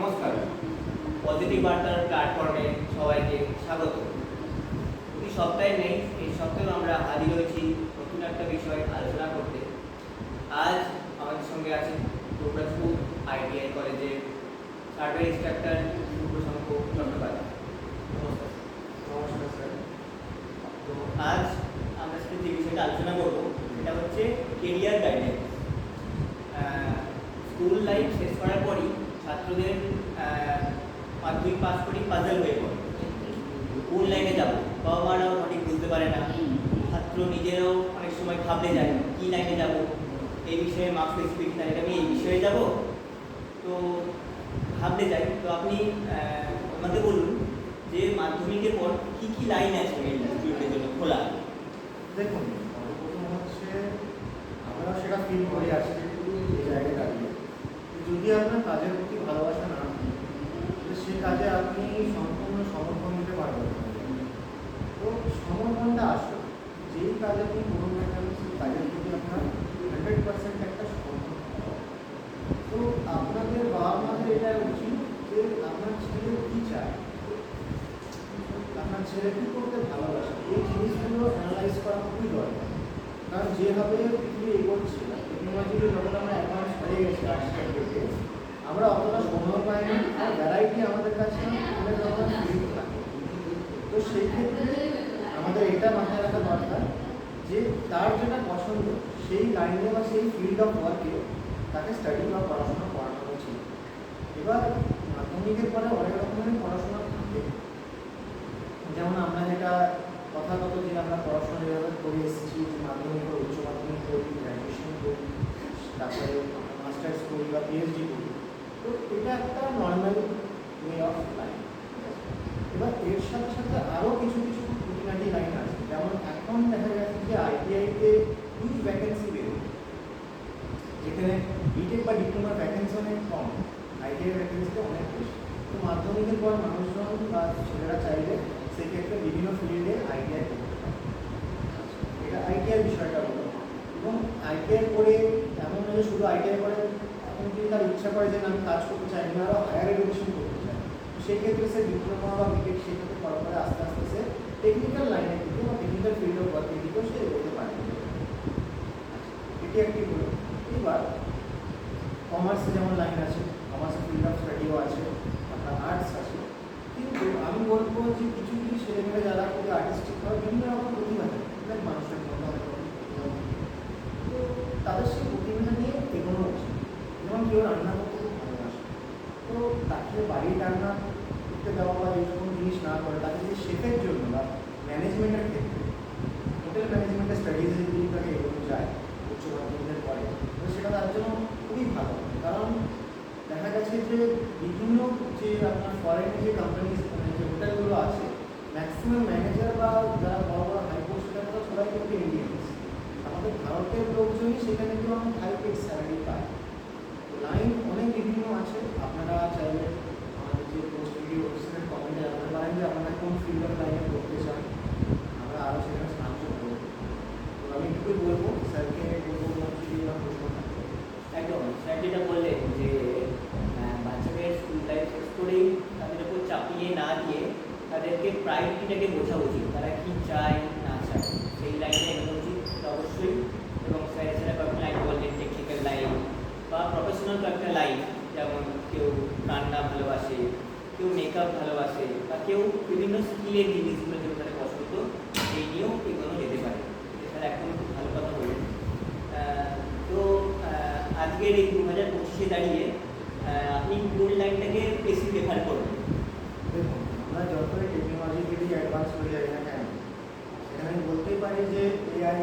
নমস্কার। পজিটিভ বার্তার প্ল্যাটফর্মে সবাইকে স্বাগত। প্রতি সপ্তাহে নেই এই সপ্তাহেও আমরা হাজির হয়েছি নতুন একটা বিষয় আলোচনা করতে। আজ আমাদের সঙ্গে আছেন প্রোগ্রাসপুর আইটিআই কলেজের সার্ভে ইন্সট্রাক্টর সুপ্রশঙ্ক চট্টোপাধ্যায়। নমস্কার। নমস্কার স্যার। তো আজ আমরা সাথে যে বিষয়টা আলোচনা করব সেটা হচ্ছে কেরিয়ার গাইডেন্স স্কুল লাইফ শেষ করার পরই ছাত্রদের মাধ্যমিক পাস করেই পাজল হয়ে পড়ে। কোন লাইনে যাব? বাবা মারাও সঠিক বুঝতে পারে না। ছাত্র নিজেরাও অনেক সময় ভাবলে যায়, কি লাইনে যাব? এই বিষয়ে মার্কস স্পেসিফিক তাহলে আমি এই বিষয়ে যাব? তো ভাবতে যাই। তো আপনি আমাদের বলুন যে মাধ্যমিকের পর কি কি লাইন আছে স্টুডেন্টের জন্য খোলা? দেখুন, সর্বপ্রথম হচ্ছে আমরা সেটা ফিল করি দাঁড়িয়ে যদি আপনার কাজের প্রতি ভালোবাসা না থাকে সে কাজে আপনি সম্পূর্ণ সমর্পণ দিতে পারবেন তো সমর্পণটা আসে যেই কাজে আপনি করুন না কেন, সেই কাজের প্রতি আপনার হান্ড্রেড পার্সেন্ট একটা সমর্পণ। তো আপনাদের বাবা মাদের এটা উচিত যে আপনার ছেলে কী চায়? আপনার ছেলে কী করতে ভালোবাসে? এই জিনিসগুলো অ্যানালাইজ করা খুবই দরকার। কারণ যেভাবে পৃথিবী এগোচ্ছে টেকনোলজিতে যখন আমরা অ্যাডভান্স হয়ে গেছি আজকের ডেটে আমরা অতটা সময় পাই না, আর ভ্যারাইটি আমাদের কাছে অনেক রকমের থাকে। তো সেই ক্ষেত্রে আমাদের এটা মাথায় রাখা দরকার যে তার যেটা পছন্দ, সেই লাইনে বা সেই ফিল্ড অফ ওয়ার্কে তাকে স্টাডি বা পড়াশোনা করানো উচিত। এবার মাধ্যমিকের পরে অনেক রকমের পড়াশোনা থাকে। যেমন আমরা যেটা কথাগত যে আমরা পড়াশোনা যেভাবে করে এসেছি মাধ্যমিক হোক উচ্চ মাধ্যমিক করি গ্র্যাজুয়েশন করি, তারপরে মাস্টার্স করি বা পিএইচডি করি। তো এটা একটা নর্মাল ওয়ে অফ লাইফ এবার এর সাথে সাথে আরও কিছু কিছু খুঁটিনাটি লাইন আছে। যেমন এখন দেখা গেছে যে আইটিআইতে হিউজ ভ্যাকেন্সি বেরোয়? যেখানে বিটেক বা ডিপ্লোমার ভ্যাকেন্সি অনেক কম আইটিআই ভ্যাকেন্সিটা অনেক বেশি। তো মাধ্যমিকের পর মানুষজন বা ছেলেরা চাইলে সেক্ষেত্রে বিভিন্ন ফিল্ডে আইটিআই করতে পারে এটা আইটিআই বিষয়টা হলো এবং আইটিআই করে এমন নয় শুধু আইটিআই করে যদি তার ইচ্ছা করে যে আমি কাজ করতে চাই, আমি আরও হায়ার এডুকেশন করতে চাই। তো সেই ক্ষেত্রে সে ডিপ্লোমা বা বিটেক সেক্ষেত্রে করার পরে আস্তে আস্তে সে টেকনিক্যাল লাইনের দিকে বা টেকনিক্যাল ফিল্ড অফ দিকেও সে এগোতে পারে। এটি একটি হলো এবার কমার্সে যেমন লাইন আছে কমার্সে ফিল্ড অফ স্টাডিও আছে আপনার আর্টস আছে। কিন্তু আমি বলব যে কিছু কিছু ছেলেমেয়েরা যারা খুবই আর্টিস্টিক হয় বিভিন্ন রকম প্রতিভা থাকে দেখ মানুষের মধ্যে অনেক রকম প্রতিভা থাকে। তো তাদের সেই প্রতিভা নিয়ে এগোনো উচিত যেমন কেউ রান্না করতে খুব ভালোবাসে তো তাকে বাড়ির রান্না করতে দেওয়া বা এইরকম জিনিস না করে তাকে যদি শেফের জন্য বা ম্যানেজমেন্টের ক্ষেত্রে, হোটেল ম্যানেজমেন্টের স্টাডিজে যদি তাকে এগোনো যায়, উচ্চ মাধ্যমিকের পরে, তো সেটা তার জন্য খুবই ভালো। কারণ দেখা গেছে যে বিভিন্ন যে আপনার ফরেনে যে কোম্পানি মানে যে হোটেলগুলো আছে ম্যাক্সিমাম ম্যানেজার বা যারা বড় বড় হাই পোস্ট তারা সবাই কিন্তু ইন্ডিয়ান্স আমাদের ভারতের লোকজনই সেখানে কিন্তু অনেক হাই পেড স্যালারি পায়। লাইন অনেক বিভিন্ন আছে, আপনারা চাইলে আমাদের যে পোস্ট ভিডিও ওয়েবসাইটের কমেন্টে জানাতে পারেন যে আপনারা কোন ফিল্ড অফ লাইনে করতে চান আমরা আরও সেখানে সাহায্য করব তো আমি একটু বলব স্যারকে বলব যদি আমার প্রশ্ন থাকে একদম স্যার যেটা বললেন যে আহ, বাচ্চাদের স্কুল লাইফ শেষ করেই তাদের উপর চাপিয়ে না দিয়ে প্রায়োরিটিটাকে বোঝা উচিত তারা কি চায় না চায়। সেই লাইনে এগোনো উচিত অবশ্যই। এবং স্যার এছাড়া কয়েকটা লাইন বললেন টেকনিক্যাল লাইন বা প্রফেশনাল কয়েকটা লাইন যেমন কেউ রান্না ভালোবাসে কেউ মেকআপ ভালোবাসে বা কেউ বিভিন্ন স্কিলের জিনিসগুলো যেগুলো তাদের পছন্দ সেই নিয়েও এগোনো যেতে পারে। এছাড়া এখন খুব ভালো কথা বললেন আহ, তো আজকের এই দু হাজার পঁচিশে দাঁড়িয়ে আপনি কোন লাইনটাকে বেশি প্রেফার করবেন? দেখুন আমরা যতই টেকনোলজিক্যালি অ্যাডভান্স হয়ে যাই না কেন, সেখানে আমি বলতেই পারি যে এআই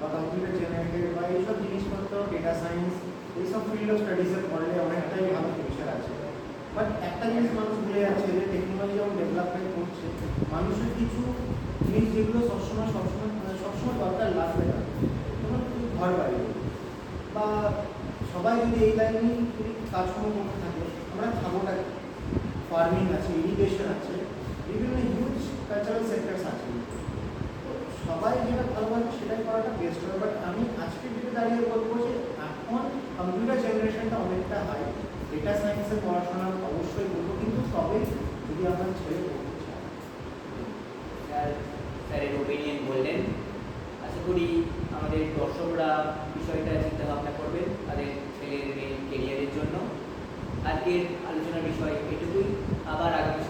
বা কম্পিউটার জেনারেটেড বা এইসব জিনিসপত্র ডেটা সায়েন্স এইসব ফিল্ড অফ স্টাডিজের পড়লে অনেকটাই ভালো ফিউচার আছে বাট একটা জিনিস মানুষ ভুলে যাচ্ছে যে টেকনোলজি যখন ডেভেলপমেন্ট করছে, মানুষের কিছু জিনিস যেগুলো সবসময় সবসময় মানে সবসময় দরকার লাগবে না যেমন ঘর বাড়ি বা সবাই যদি এই লাইনেই যদি কাজকর্ম করতে থাকে, আমরা খাবোটা? ফার্মিং আছে ইরিগেশন আছে, বিভিন্ন হিউজ কালচারাল সেক্টরস আছে। তো সবাই যেটা ভালোবাসে সেটাই করাটা বেস্ট হবে। বাট আমি আজকের দিকে দাঁড়িয়ে বলব যে এখন কম্পিউটার জেনারেশনটা অনেকটা হাই ডেটা সায়েন্সের পড়াশোনা অবশ্যই করব, কিন্তু তবে যদি আমার ছেলে পড়তে চায়। স্যার স্যারের ওপিনিয়ন বললেন। আশা করি আমাদের দর্শকরা বিষয়টা চিন্তা ভাবনা করবেন তাদের ছেলের মেয়ের কেরিয়ারের জন্য। আজকের বিষয় এটুকুই আবার আগামী